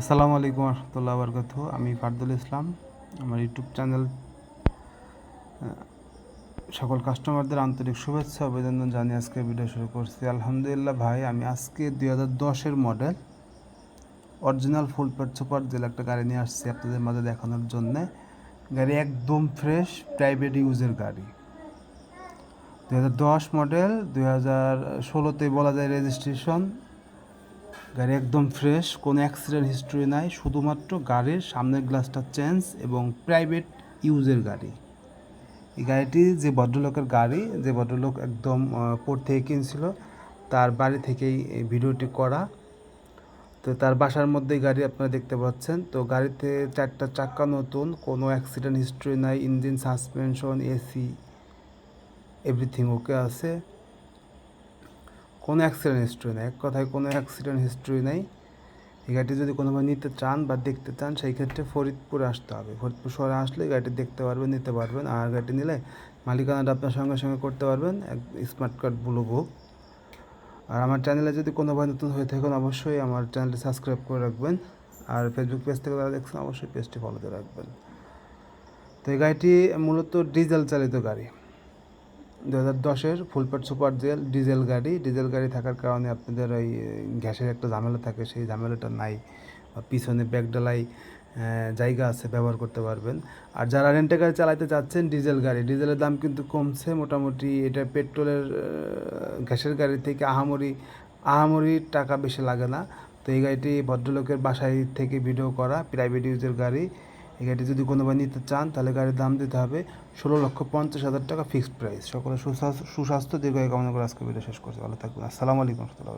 আসসালামু আলাইকুম রহমতুল্লাহ বরকত আমি ফারদুল ইসলাম। আমার ইউটিউব চ্যানেল সকল কাস্টমারদের আন্তরিক শুভেচ্ছা, অভিনন্দন জানিয়ে আজকে ভিডিও শুরু করছি। আলহামদুলিল্লাহ ভাই, আমি আজকে দুই হাজার দশের মডেল অরিজিনাল ফুল পেট সুপার জেল একটা গাড়ি নিয়ে আসছি আপনাদের মাঝে দেখানোর জন্যে। গাড়ি একদম ফ্রেশ প্রাইভেট ইউজের গাড়ি। দুই হাজার দশ মডেল দুই হাজার বলা যায় রেজিস্ট্রেশন গাড়ি একদম ফ্রেশ কোনো অ্যাক্সিডেন্ট হিস্ট্রি নাই, শুধুমাত্র গাড়ির সামনের গ্লাসটা চেঞ্জ এবং প্রাইভেট ইউজের গাড়ি। এই গাড়িটি যে ভদ্রলোকের গাড়ি, যে ভদ্রলোক একদম পোর্ট থেকে কিনছিল, তার বাড়ি থেকেই এই ভিডিওটি করা। তো তার বাসার মধ্যেই গাড়ি আপনারা দেখতে পাচ্ছেন। তো গাড়িতে চারটা চাক্কা নতুন, কোনো অ্যাক্সিডেন্ট হিস্ট্রি নাই engine suspension AC everything okay আছে। কোনো অ্যাক্সিডেন্ট হিস্ট্রি নেই। এক কথায় কোনো অ্যাক্সিডেন্ট হিস্ট্রি নেই। এই গাড়িটি যদি কোনোভাবে নিতে চান বা দেখতে চান, সেই ক্ষেত্রে ফরিদপুরে আসতে হবে। ফরিদপুর শহরে আসলে গাড়িটি দেখতে পারবেন, নিতে পারবেন। আর গাড়িটি নিলে মালিকানাটা আপনার সঙ্গে সঙ্গে করতে পারবেন। এক স্মার্ট কার্ড ব্লু বুক আর আমার চ্যানেলে যদি কোনোভাবে নতুন হয়ে থাকেন, অবশ্যই আমার চ্যানেলটি সাবস্ক্রাইব করে রাখবেন। আর ফেসবুক পেজ থেকে যারা দেখছেন, অবশ্যই পেজটি ফলোতে রাখবেন। তো এই গাড়িটি মূলত ডিজেল চালিত গাড়ি। দু হাজার দশের ফুলপেট সুপার জেল, ডিজেল গাড়ি। ডিজেল গাড়ি থাকার কারণে আপনাদের ওই গ্যাসের একটা ঝামেলা থাকে, সেই ঝামেলাটা নাই। বা পিছনে ব্যাগডালাই জায়গা আছে, ব্যবহার করতে পারবেন। আর যারা রেন্টে গাড়ি চালাতে চাচ্ছেন, ডিজেল গাড়ি, ডিজেলের দাম কিন্তু কমছে মোটামুটি। এটা পেট্রোলের গ্যাসের গাড়ি থেকে আহামরি আহামরি টাকা বেশি লাগে না। তো এই গাড়িটি ভদ্রলোকের বাসায় থেকে ভিডিও করা, প্রাইভেট ইউজের গাড়ি। এই গাড়িটি যদি কোনো কোনোভাবে নিতে চান, তাহলে গাড়ির দাম দিতে হবে ষোলো লক্ষ পঞ্চাশ হাজার টাকা ফিক্সড প্রাইস সকলে সুস্বাস্থ্য সুস্বাস্থ্য, দীর্ঘায়ু কামনা করে আজকে ভিডিও শেষ করছি। ভালো থাকবেন। আসসালামু আলাইকুম রহমতুল্লাহ